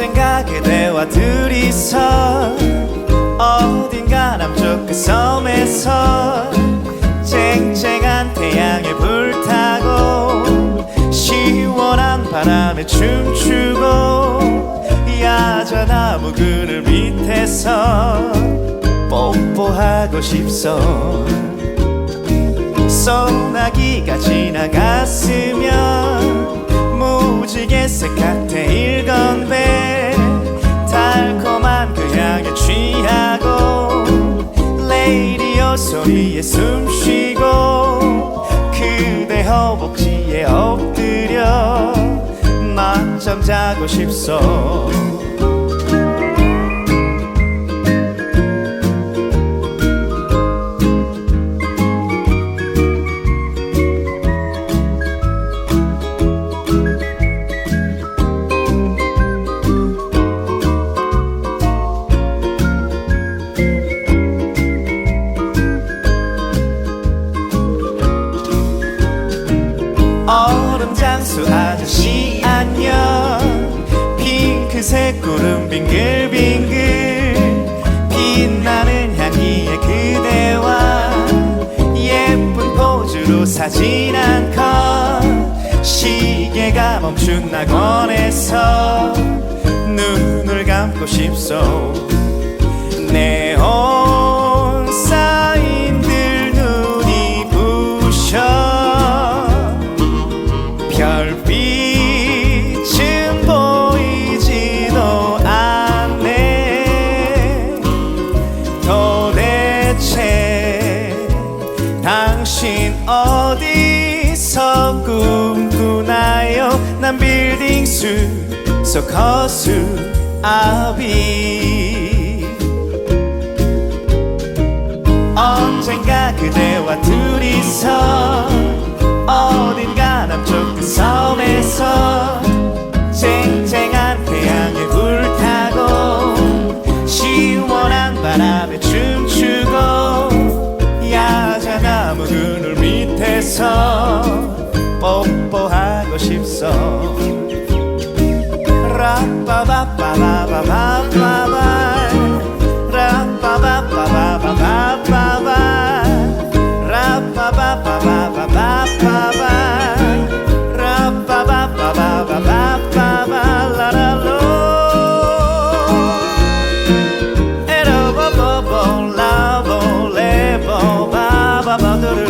언젠가 그대와 둘이서 어딘가 남쪽 그 섬에서 쨍쨍한 태양에 불타고 시원한 바람에 춤추고 야자나무 그늘 밑에서 뽀뽀하고 싶소. 소나기가 지나갔으면 무지개 색 칵테일 건배 소리에 숨쉬고 그대 허벅지에 엎드려 낮잠 자고 싶소 장수 아저씨 안녕. 핑크색 구름 빙글빙글. 빛나는 향기의 그대와 예쁜 포즈로 사진 한 컷. 시계가 멈춘 낙원에서 눈을 감고 싶소. 네온 어디서 꿈꾸나요? 난 빌딩 수속 허수 아비 둘이서 뽀뽀하고 싶어. 라빠바빠바바바바 라빠바빠바바바바 라빠바빠바바바바 바바바바바바바라로 에로보보보 라보 레보 바바바도르